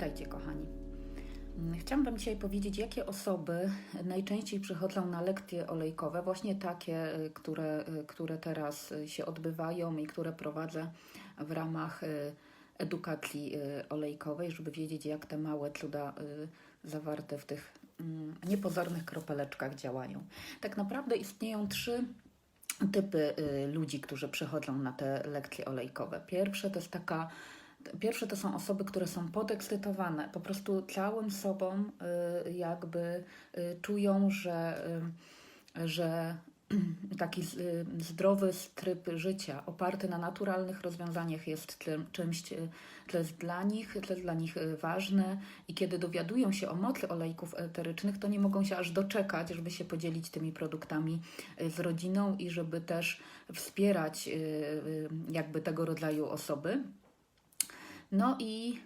Witajcie, kochani. Chciałam Wam dzisiaj powiedzieć, jakie osoby najczęściej przychodzą na lekcje olejkowe, właśnie takie, y, które, y, które teraz y, się odbywają i które prowadzę w ramach edukacji olejkowej, żeby wiedzieć, jak te małe cuda zawarte w tych mm, niepozornych kropeleczkach działają. Tak naprawdę istnieją trzy typy ludzi, którzy przychodzą na te lekcje olejkowe. Pierwsze to jest taka Pierwsze to są osoby, które są podekscytowane, po prostu całym sobą y, jakby y, czują, że, y, że taki zdrowy tryb życia oparty na naturalnych rozwiązaniach jest czymś, co jest dla nich, co jest dla nich ważne i kiedy dowiadują się o mocy olejków eterycznych, to nie mogą się aż doczekać, żeby się podzielić tymi produktami z rodziną i żeby też wspierać jakby tego rodzaju osoby. No i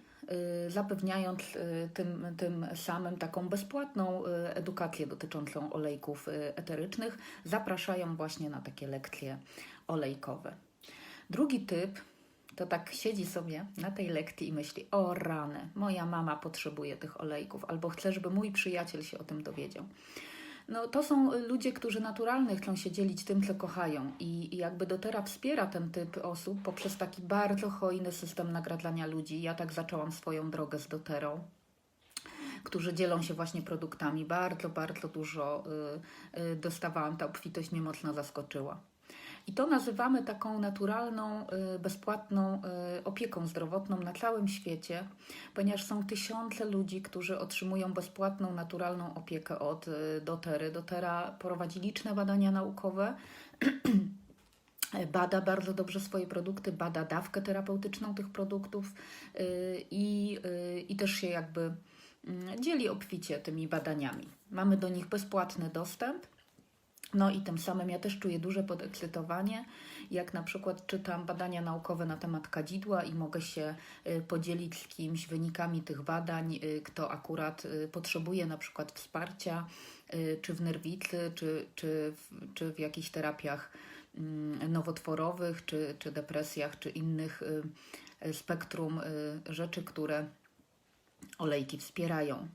y, zapewniając y, tym, tym samym taką bezpłatną y, edukację dotyczącą olejków eterycznych, zapraszają właśnie na takie lekcje olejkowe. Drugi typ to tak siedzi sobie na tej lekcji i myśli: O rany, moja mama potrzebuje tych olejków, albo chcę, żeby mój przyjaciel się o tym dowiedział. No, to są ludzie, którzy naturalnie chcą się dzielić tym, co kochają, i, i jakby dotera wspiera ten typ osób poprzez taki bardzo hojny system nagradzania ludzi. Ja tak zaczęłam swoją drogę z doterą którzy dzielą się właśnie produktami. Bardzo, bardzo dużo y, y, dostawałam. Ta obfitość mnie mocno zaskoczyła. I to nazywamy taką naturalną, y, bezpłatną y, opieką zdrowotną na całym świecie, ponieważ są tysiące ludzi, którzy otrzymują bezpłatną, naturalną opiekę od y, dotery. Dotera prowadzi liczne badania naukowe. Bada bardzo dobrze swoje produkty, bada dawkę terapeutyczną tych produktów i, i też się jakby mm, dzieli obficie tymi badaniami. Mamy do nich bezpłatny dostęp. No i tym samym ja też czuję duże podekscytowanie, jak na przykład czytam badania naukowe na temat kadzidła i mogę się y, podzielić z kimś wynikami tych badań, y, kto akurat y, potrzebuje na przykład wsparcia, czy w nerwicy, czy, czy, w, czy w jakichś terapiach mm, nowotworowych, czy, czy depresjach, czy innych spektrum rzeczy, które olejki wspierają.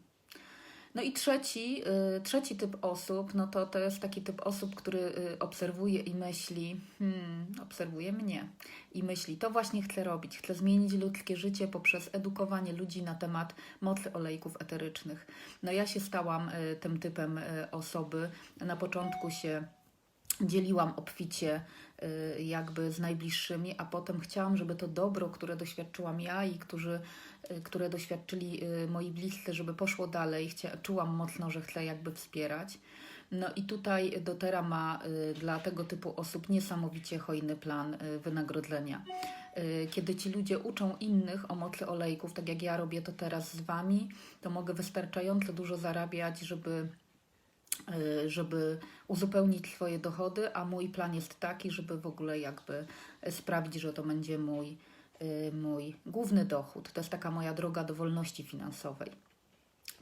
No i trzeci, y, trzeci typ osób, no to to jest taki typ osób, który y, obserwuje i myśli, hmm, obserwuje mnie i myśli, to właśnie chcę robić, chcę zmienić ludzkie życie poprzez edukowanie ludzi na temat mocy olejków eterycznych. No ja się stałam y, tym typem osoby. Na początku się dzieliłam obficie y, jakby z najbliższymi, a potem chciałam, żeby to dobro, które doświadczyłam ja i którzy, y, które doświadczyli y, moi bliscy, żeby poszło dalej. Chcia, czułam mocno, że chcę jakby wspierać. No i tutaj dotera ma dla tego typu osób niesamowicie hojny plan wynagrodzenia. Kiedy ci ludzie uczą innych o mocy olejków, tak jak ja robię to teraz z Wami, to mogę wystarczająco dużo zarabiać, żeby żeby uzupełnić swoje dochody, a mój plan jest taki, żeby w ogóle jakby sprawić, że to będzie mój, y, mój główny dochód. To jest taka moja droga do wolności finansowej.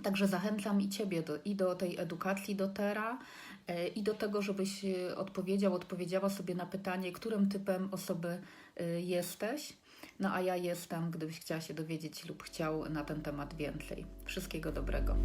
Także zachęcam i Ciebie do, i do tej edukacji dotera, y, i do tego, żebyś y, odpowiedział, odpowiedziała sobie na pytanie, którym typem osoby y, jesteś. No a ja jestem, gdybyś chciała się dowiedzieć lub chciał na ten temat więcej. Wszystkiego dobrego.